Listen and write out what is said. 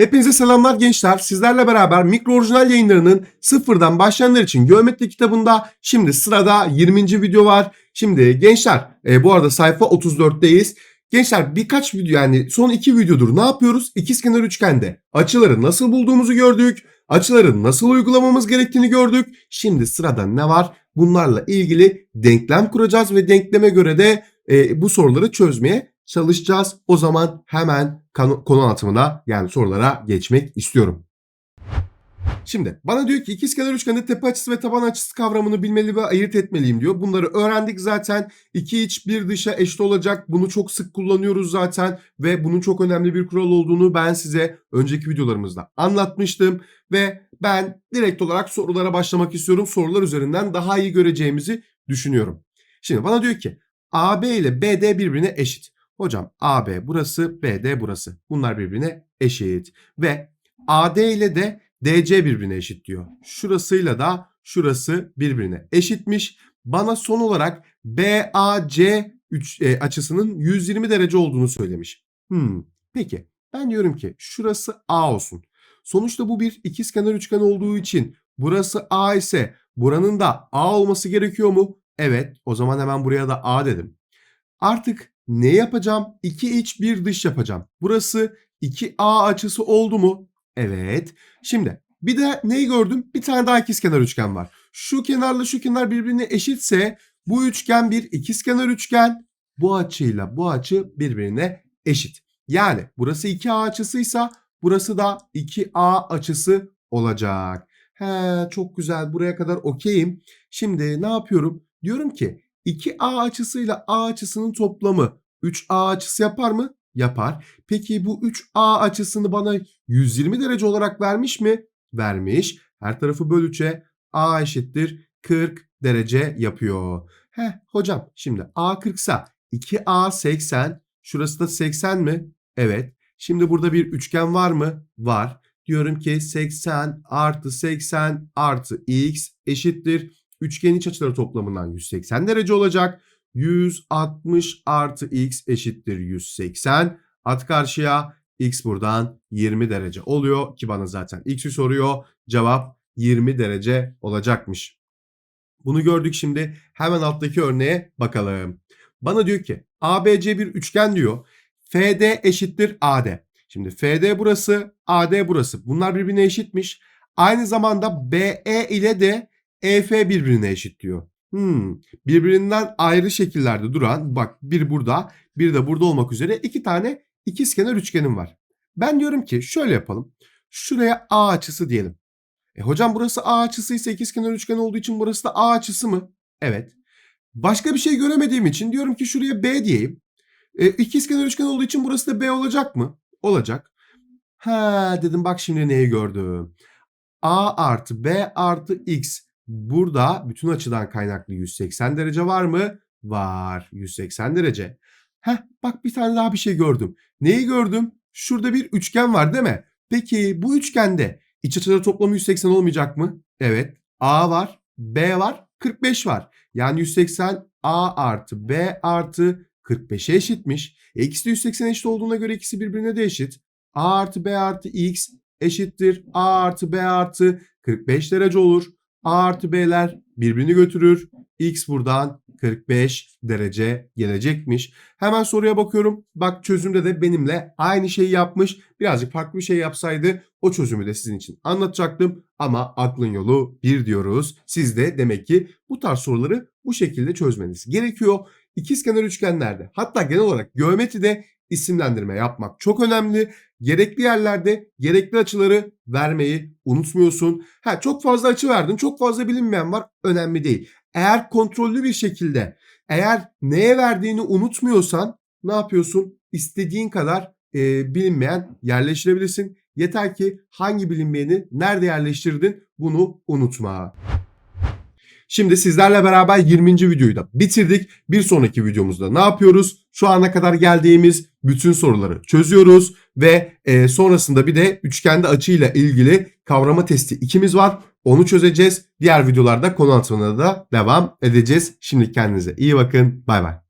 Hepinize selamlar gençler. Sizlerle beraber mikro orijinal yayınlarının sıfırdan başlayanlar için geometri kitabında şimdi sırada 20. video var. Şimdi gençler e, bu arada sayfa 34'teyiz. Gençler birkaç video yani son iki videodur ne yapıyoruz? İkizkenar üçgende açıları nasıl bulduğumuzu gördük. Açıları nasıl uygulamamız gerektiğini gördük. Şimdi sırada ne var? Bunlarla ilgili denklem kuracağız ve denkleme göre de e, bu soruları çözmeye çalışacağız. O zaman hemen konu, anlatımına yani sorulara geçmek istiyorum. Şimdi bana diyor ki ikizkenar üçgende tepe açısı ve taban açısı kavramını bilmeli ve ayırt etmeliyim diyor. Bunları öğrendik zaten. İki iç bir dışa eşit olacak. Bunu çok sık kullanıyoruz zaten ve bunun çok önemli bir kural olduğunu ben size önceki videolarımızda anlatmıştım. Ve ben direkt olarak sorulara başlamak istiyorum. Sorular üzerinden daha iyi göreceğimizi düşünüyorum. Şimdi bana diyor ki AB ile BD birbirine eşit. Hocam AB burası, BD burası. Bunlar birbirine eşit. Ve AD ile de DC birbirine eşit diyor. Şurasıyla da şurası birbirine eşitmiş. Bana son olarak BAC e, açısının 120 derece olduğunu söylemiş. Hmm, peki ben diyorum ki şurası A olsun. Sonuçta bu bir ikizkenar üçgen olduğu için burası A ise buranın da A olması gerekiyor mu? Evet o zaman hemen buraya da A dedim. Artık ne yapacağım? 2 iç bir dış yapacağım. Burası 2A açısı oldu mu? Evet. Şimdi bir de neyi gördüm? Bir tane daha ikizkenar üçgen var. Şu kenarla şu kenar birbirine eşitse bu üçgen bir ikizkenar üçgen. Bu açıyla bu açı birbirine eşit. Yani burası 2A açısıysa burası da 2A açısı olacak. He çok güzel buraya kadar okeyim. Şimdi ne yapıyorum? Diyorum ki 2A açısıyla A açısının toplamı 3A açısı yapar mı? Yapar. Peki bu 3A açısını bana 120 derece olarak vermiş mi? Vermiş. Her tarafı böl 3'e A eşittir 40 derece yapıyor. Heh hocam şimdi A 40 sa 2A 80. Şurası da 80 mi? Evet. Şimdi burada bir üçgen var mı? Var. Diyorum ki 80 artı 80 artı x eşittir. Üçgenin iç açıları toplamından 180 derece olacak. 160 artı x eşittir 180. At karşıya x buradan 20 derece oluyor ki bana zaten x'i soruyor. Cevap 20 derece olacakmış. Bunu gördük şimdi hemen alttaki örneğe bakalım. Bana diyor ki ABC bir üçgen diyor. FD eşittir AD. Şimdi FD burası, AD burası. Bunlar birbirine eşitmiş. Aynı zamanda BE ile de EF birbirine eşit diyor. Hmm, birbirinden ayrı şekillerde duran bak bir burada bir de burada olmak üzere iki tane ikizkenar üçgenim var. Ben diyorum ki şöyle yapalım. Şuraya A açısı diyelim. E hocam burası A açısı ise ikizkenar üçgen olduğu için burası da A açısı mı? Evet. Başka bir şey göremediğim için diyorum ki şuraya B diyeyim. E, ikizkenar üçgen olduğu için burası da B olacak mı? Olacak. Ha dedim bak şimdi neyi gördüm. A artı B artı X Burada bütün açıdan kaynaklı 180 derece var mı? Var. 180 derece. Heh bak bir tane daha bir şey gördüm. Neyi gördüm? Şurada bir üçgen var değil mi? Peki bu üçgende iç açıları toplamı 180 olmayacak mı? Evet. A var, B var, 45 var. Yani 180 A artı B artı 45'e eşitmiş. E, ikisi de 180 eşit olduğuna göre ikisi birbirine de eşit. A artı B artı X eşittir. A artı B artı 45 derece olur. A artı B'ler birbirini götürür. X buradan 45 derece gelecekmiş. Hemen soruya bakıyorum. Bak çözümde de benimle aynı şeyi yapmış. Birazcık farklı bir şey yapsaydı o çözümü de sizin için anlatacaktım. Ama aklın yolu bir diyoruz. Siz de demek ki bu tarz soruları bu şekilde çözmeniz gerekiyor. İkizkenar üçgenlerde hatta genel olarak geometride isimlendirme yapmak çok önemli. Gerekli yerlerde gerekli açıları vermeyi unutmuyorsun. Ha çok fazla açı verdin, çok fazla bilinmeyen var. Önemli değil. Eğer kontrollü bir şekilde eğer neye verdiğini unutmuyorsan ne yapıyorsun? İstediğin kadar e, bilinmeyen yerleştirebilirsin. Yeter ki hangi bilinmeyeni nerede yerleştirdin bunu unutma. Şimdi sizlerle beraber 20. videoyu da bitirdik. Bir sonraki videomuzda ne yapıyoruz? Şu ana kadar geldiğimiz bütün soruları çözüyoruz ve e, sonrasında bir de üçgende açıyla ilgili kavrama testi ikimiz var. Onu çözeceğiz. Diğer videolarda konu anlatımına da devam edeceğiz. Şimdi kendinize iyi bakın. Bay bay.